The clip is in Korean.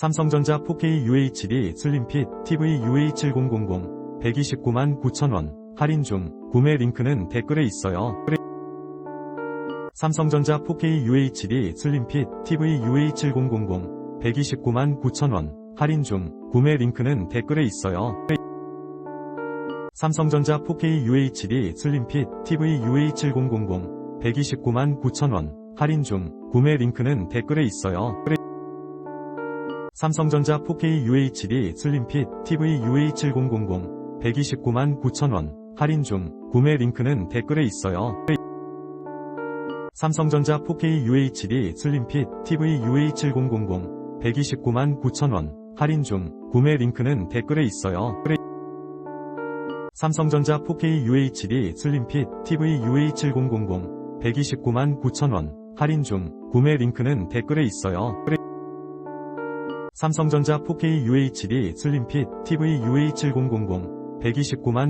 삼성전자 4K UHD 슬림핏 TV UH7000 129만 9천원 할인 중 구매 링크는 댓글에 있어요. 삼성전자 4K UHD 슬림핏 TV UH7000 129만 9천원 할인 중 구매 링크는 댓글에 있어요. 삼성전자 4K UHD 슬림핏 TV UH7000 129만 9천원 할인 중 구매 링크는 댓글에 있어요. 삼성전자 4K UHD 슬림핏 TV UH7000 129만 9천원 할인 중 구매 링크는 댓글에 있어요. 삼성전자 4K UHD 슬림핏 TV UH7000 129만 9천원 할인 중 구매 링크는 댓글에 있어요. 삼성전자 4K UHD 슬림핏 TV UH7000 129만 9천원 할인 중 구매 링크는 댓글에 있어요. 삼성전자 4K UHD 슬림핏 TV UH7000 129만